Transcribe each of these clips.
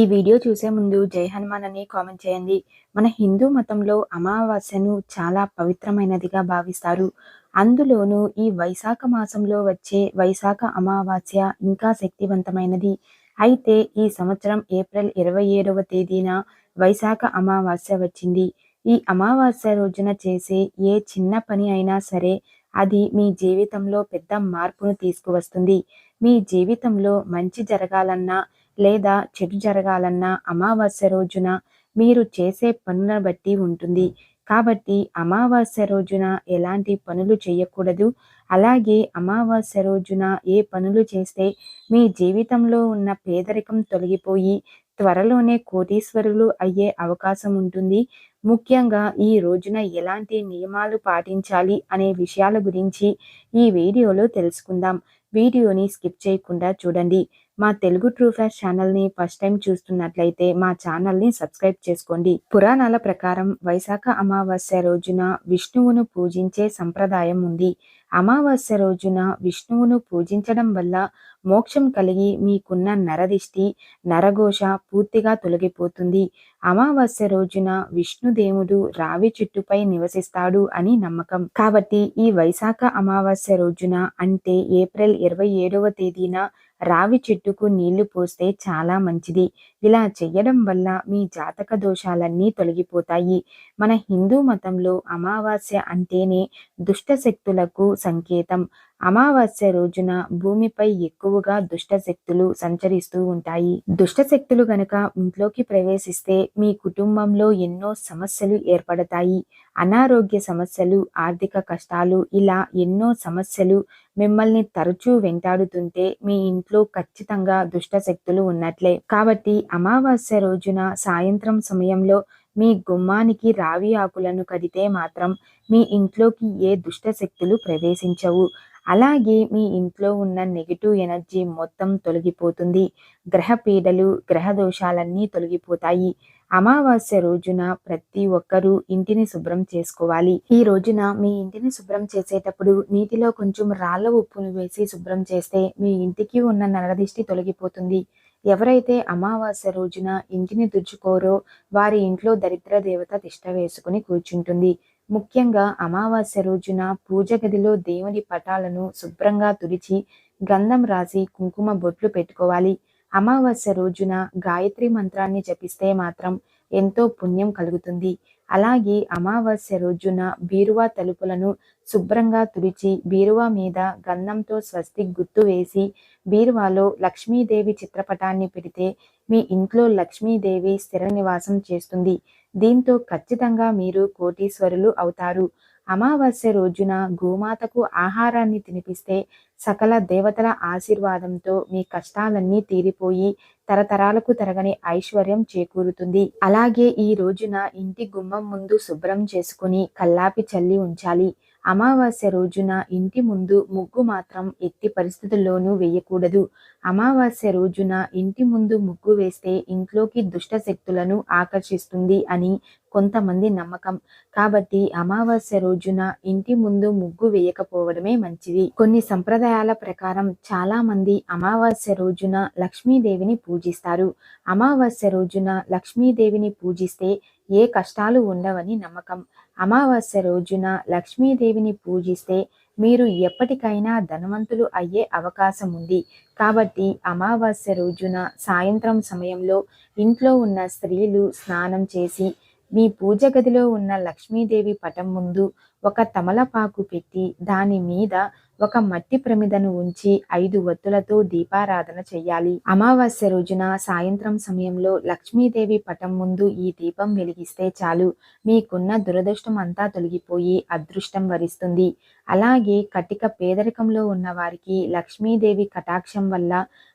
ఈ వీడియో చూసే ముందు జై హనుమాన్ అని కామెంట్ చేయండి. మన హిందూ మతంలో అమావాస్యను చాలా పవిత్రమైనదిగా భావిస్తారు. అందులోనూ ఈ వైశాఖ మాసంలో వచ్చే వైశాఖ అమావాస్య ఇంకా శక్తివంతమైనది. అయితే ఈ సంవత్సరం ఏప్రిల్ ఇరవై ఏడవ తేదీన వైశాఖ అమావాస్య వచ్చింది. ఈ అమావాస్య రోజున చేసే ఏ చిన్న పని అయినా సరే అది మీ జీవితంలో పెద్ద మార్పును తీసుకువస్తుంది. మీ జీవితంలో మంచి జరగాలన్నా లేదా చెడు జరగాలన్నా అమావాస్య రోజున మీరు చేసే పనులను బట్టి ఉంటుంది. కాబట్టి అమావాస్య రోజున ఎలాంటి పనులు చేయకూడదు. అలాగే అమావాస్య రోజున ఏ పనులు చేస్తే మీ జీవితంలో ఉన్న పేదరికం తొలగిపోయి త్వరలోనే కోటీశ్వరులు అయ్యే అవకాశం ఉంటుంది. ముఖ్యంగా ఈ రోజున ఎలాంటి నియమాలు పాటించాలి అనే విషయాల గురించి ఈ వీడియోలో తెలుసుకుందాం. వీడియోని స్కిప్ చేయకుండా చూడండి. మా తెలుగు ట్రూఫాష్ ఛానల్ని ఫస్ట్ టైం చూస్తున్నట్లయితే మా ఛానల్ని సబ్స్క్రైబ్ చేసుకోండి. పురాణాల ప్రకారం వైశాఖ అమావాస్య రోజున విష్ణువును పూజించే సంప్రదాయం ఉంది. అమావాస్య రోజున విష్ణువును పూజించడం వల్ల మోక్షం కలిగి మీకున్న నరదిష్టి నరఘోష పూర్తిగా తొలగిపోతుంది. అమావాస్య రోజున విష్ణుదేవుడు రావి చెట్టుపై నివసిస్తాడు అని నమ్మకం. కాబట్టి ఈ వైశాఖ అమావాస్య రోజున అంటే ఏప్రిల్ ఇరవై ఏడవ తేదీన రావి చెట్టుకు నీళ్ళు పోస్తే చాలా మంచిది. ఇలా చెయ్యడం వల్ల మీ జాతక దోషాలన్నీ తొలగిపోతాయి. మన హిందూ మతంలో అమావాస్య అంటేనే దుష్ట శక్తులకు సంకేతం. అమావాస్య రోజున భూమిపై ఎక్కువగా దుష్ట శక్తులు సంచరిస్తూ ఉంటాయి. దుష్ట శక్తులు గనక ఇంట్లోకి ప్రవేశిస్తే మీ కుటుంబంలో ఎన్నో సమస్యలు ఏర్పడతాయి. అనారోగ్య సమస్యలు ఆర్థిక కష్టాలు ఇలా ఎన్నో సమస్యలు మిమ్మల్ని తరచూ వెంటాడుతుంటే మీ ఇంట్లో ఖచ్చితంగా దుష్ట శక్తులు ఉన్నట్లే. కాబట్టి అమావాస్య రోజున సాయంత్రం సమయంలో మీ గుమ్మానికి రావి ఆకులను కడితే మాత్రం మీ ఇంట్లోకి ఏ దుష్ట శక్తులు ప్రవేశించవు. అలాగే మీ ఇంట్లో ఉన్న నెగిటివ్ ఎనర్జీ మొత్తం తొలగిపోతుంది. గ్రహ పీడలు గ్రహ దోషాలన్నీ తొలగిపోతాయి. అమావాస్య రోజున ప్రతి ఒక్కరూ ఇంటిని శుభ్రం చేసుకోవాలి. ఈ రోజున మీ ఇంటిని శుభ్రం చేసేటప్పుడు నీటిలో కొంచెం రాళ్ళ ఉప్పును వేసి శుభ్రం చేస్తే మీ ఇంటికి ఉన్న నరదిష్టి తొలగిపోతుంది. ఎవరైతే అమావాస్య రోజున ఇంటిని తుడుచుకోరో వారి ఇంట్లో దరిద్ర దేవత తిష్ట వేసుకుని కూర్చుంటుంది. ముఖ్యంగా అమావాస్య రోజున పూజ గదిలో దేవుని పటాలను శుభ్రంగా తుడిచి గంధం రాసి కుంకుమ బొట్లు పెట్టుకోవాలి. అమావాస్య రోజున గాయత్రి మంత్రాన్ని జపిస్తే మాత్రం ఎంతో పుణ్యం కలుగుతుంది. అలాగే అమావాస్య రోజున బీరువా తలుపులను శుభ్రంగా తుడిచి బీరువా మీద గంధంతో స్వస్తి గుర్తు వేసి బీరువాలో లక్ష్మీదేవి చిత్రపటాన్ని పెడితే మీ ఇంట్లో లక్ష్మీదేవి స్థిర నివాసం చేస్తుంది. దీంతో ఖచ్చితంగా మీరు కోటీశ్వరులు అవుతారు. అమావాస్య రోజున గోమాతకు ఆహారాన్ని తినిపిస్తే సకల దేవతల ఆశీర్వాదంతో మీ కష్టాలన్నీ తీరిపోయి తరతరాలకు తరగని ఐశ్వర్యం చేకూరుతుంది. అలాగే ఈ రోజున ఇంటి గుమ్మం ముందు శుభ్రం చేసుకుని కల్లాపి చల్లి ఉంచాలి. అమావాస్య రోజున ఇంటి ముందు ముగ్గు మాత్రం ఎట్టి పరిస్థితుల్లోనూ వేయకూడదు. అమావాస్య రోజున ఇంటి ముందు ముగ్గు వేస్తే ఇంట్లోకి దుష్ట శక్తులను ఆకర్షిస్తుంది అని కొంతమంది నమ్మకం. కాబట్టి అమావాస్య రోజున ఇంటి ముందు ముగ్గు వేయకపోవడమే మంచిది. కొన్ని సంప్రదాయాల ప్రకారం చాలా మంది అమావాస్య రోజున లక్ష్మీదేవిని పూజిస్తారు. అమావాస్య రోజున లక్ష్మీదేవిని పూజిస్తే ఏ కష్టాలు ఉండవని నమ్మకం. అమావాస్య రోజున లక్ష్మీదేవిని పూజిస్తే మీరు ఎప్పటికైనా ధనవంతులు అయ్యే అవకాశం ఉంది. కాబట్టి అమావాస్య రోజున సాయంత్రం సమయంలో ఇంట్లో ఉన్న స్త్రీలు స్నానం చేసి మీ పూజ గదిలో ఉన్న లక్ష్మీదేవి పటం ముందు ఒక తమలపాకు పెట్టి దాని మీద ఒక మట్టి ప్రమిదను ఉంచి ఐదు వత్తులతో దీపారాధన చెయ్యాలి. అమావాస్య రోజున సాయంత్రం సమయంలో లక్ష్మీదేవి పటం ముందు ఈ దీపం వెలిగిస్తే చాలు. మీకున్న దురదృష్టం అంతా తొలగిపోయి అదృష్టం వరిస్తుంది. అలాగే కటిక పేదరికంలో ఉన్న వారికి లక్ష్మీదేవి కటాక్షం వల్ల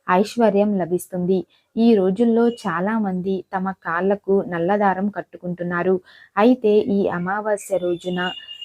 ఐశ్వర్యం లభిస్తుంది. ఈ రోజుల్లో చాలా మంది తమ కాళ్ళకు నల్లదారం కట్టుకుంటున్నారు. అయితే ఈ అమావాస్య రోజున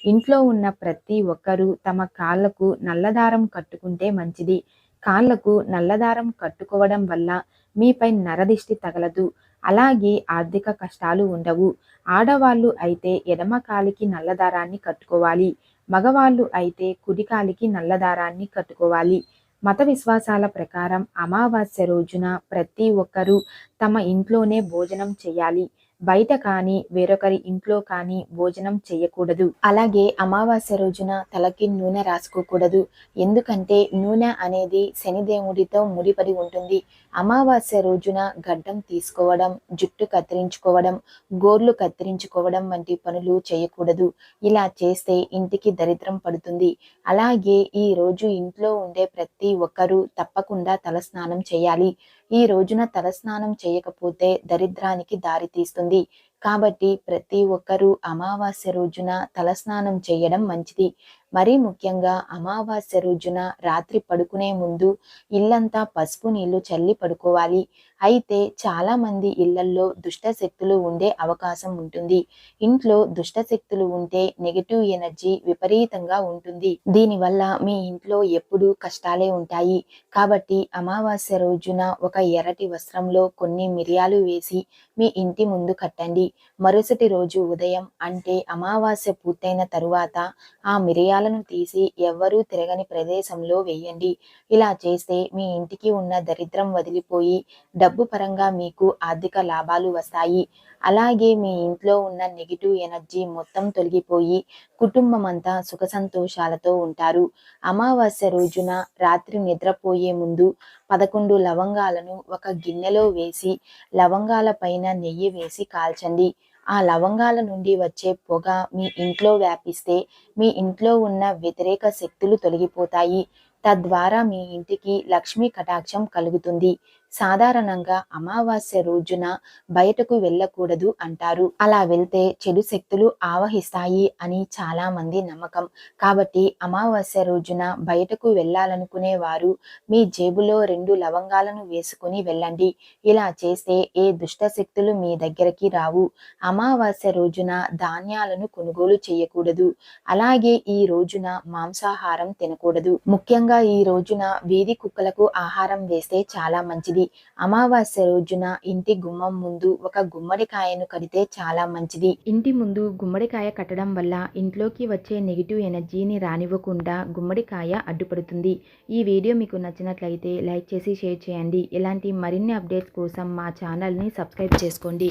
ఇంట్లో ఉన్న ప్రతి ఒక్కరూ తమ కాళ్ళకు నల్లదారం కట్టుకుంటే మంచిది. కాళ్ళకు నల్లదారం కట్టుకోవడం వల్ల మీపై నరదిష్టి తగలదు. అలాగే ఆర్థిక కష్టాలు ఉండవు. ఆడవాళ్ళు అయితే ఎడమ కాలికి నల్లదారాన్ని కట్టుకోవాలి. మగవాళ్ళు అయితే కుడి కాలికి నల్లదారాన్ని కట్టుకోవాలి. మత విశ్వాసాల ప్రకారం అమావాస్య రోజున ప్రతి ఒక్కరూ తమ ఇంట్లోనే భోజనం చేయాలి. బయట కానీ వేరొకరి ఇంట్లో కానీ భోజనం చేయకూడదు. అలాగే అమావాస్య రోజున తలకి నూనె రాసుకోకూడదు. ఎందుకంటే నూనె అనేది శనిదేవుడితో ముడిపడి ఉంటుంది. అమావాస్య రోజున గడ్డం తీసుకోవడం జుట్టు కత్తిరించుకోవడం గోర్లు కత్తిరించుకోవడం వంటి పనులు చేయకూడదు. ఇలా చేస్తే ఇంటికి దరిద్రం పడుతుంది. అలాగే ఈ రోజు ఇంట్లో ఉండే ప్రతి ఒక్కరూ తప్పకుండా తలస్నానం చేయాలి. ఈ రోజున తలస్నానం చేయకపోతే దరిద్రానికి దారి తీస్తుంది కాబట్టి ప్రతి ఒక్కరూ అమావాస్య రోజున తలస్నానం చేయడం మంచిది. మరీ ముఖ్యంగా అమావాస్య రోజున రాత్రి పడుకునే ముందు ఇల్లంతా పసుపు నీళ్ళు చల్లి పడుకోవాలి. అయితే చాలా మంది ఇళ్ళల్లో దుష్టశక్తులు ఉండే అవకాశం ఉంటుంది. ఇంట్లో దుష్ట శక్తులు ఉంటే నెగిటివ్ ఎనర్జీ విపరీతంగా ఉంటుంది. దీనివల్ల మీ ఇంట్లో ఎప్పుడూ కష్టాలే ఉంటాయి. కాబట్టి అమావాస్య రోజున ఒక ఎర్రటి వస్త్రంలో కొన్ని మిరియాలు వేసి మీ ఇంటి ముందు కట్టండి. మరుసటి రోజు ఉదయం అంటే అమావాస్య పూర్తయిన తరువాత ఆ మిరియాలను తీసి ఎవ్వరూ తిరగని ప్రదేశంలో వేయండి. ఇలా చేస్తే మీ ఇంటికి ఉన్న దరిద్రం వదిలిపోయి డబ్బు పరంగా మీకు ఆర్థిక లాభాలు వస్తాయి. అలాగే మీ ఇంట్లో ఉన్న నెగిటివ్ ఎనర్జీ మొత్తం తొలగిపోయి కుటుంబం అంతా సుఖ సంతోషాలతో ఉంటారు. అమావాస్య రోజున రాత్రి నిద్రపోయే ముందు పదకొండు లవంగాలను ఒక గిన్నెలో వేసి లవంగాల పైన నెయ్యి వేసి కాల్చండి. ఆ లవంగాల నుండి వచ్చే పొగ మీ ఇంట్లో వ్యాపిస్తే మీ ఇంట్లో ఉన్న వ్యతిరేక శక్తులు తొలగిపోతాయి. తద్వారా మీ ఇంటికి లక్ష్మీ కటాక్షం కలుగుతుంది. సాధారణంగా అమావాస్య రోజున బయటకు వెళ్ళకూడదు అంటారు. అలా వెళ్తే చెడు శక్తులు ఆవహిస్తాయి అని చాలా మంది నమ్మకం. కాబట్టి అమావాస్య రోజున బయటకు వెళ్ళాలనుకునే వారు మీ జేబులో రెండు లవంగాలను వేసుకుని వెళ్ళండి. ఇలా చేస్తే ఏ దుష్ట శక్తులు మీ దగ్గరికి రావు. అమావాస్య రోజున ధాన్యాలను కొనుగోలు చేయకూడదు. అలాగే ఈ రోజున మాంసాహారం తినకూడదు. ముఖ్యంగా ఈ రోజున వీధి కుక్కలకు ఆహారం వేస్తే చాలా మంచిది. అమావాస్య రోజున ఇంటి గుమ్మం ముందు ఒక గుమ్మడికాయను కడితే చాలా మంచిది. ఇంటి ముందు గుమ్మడికాయ కట్టడం వల్ల ఇంట్లోకి వచ్చే నెగిటివ్ ఎనర్జీని రానివ్వకుండా గుమ్మడికాయ అడ్డుపడుతుంది. ఈ వీడియో మీకు నచ్చినట్లయితే లైక్ చేసి షేర్ చేయండి. ఇలాంటి మరిన్ని అప్డేట్స్ కోసం మా ఛానల్ని సబ్స్క్రైబ్ చేసుకోండి.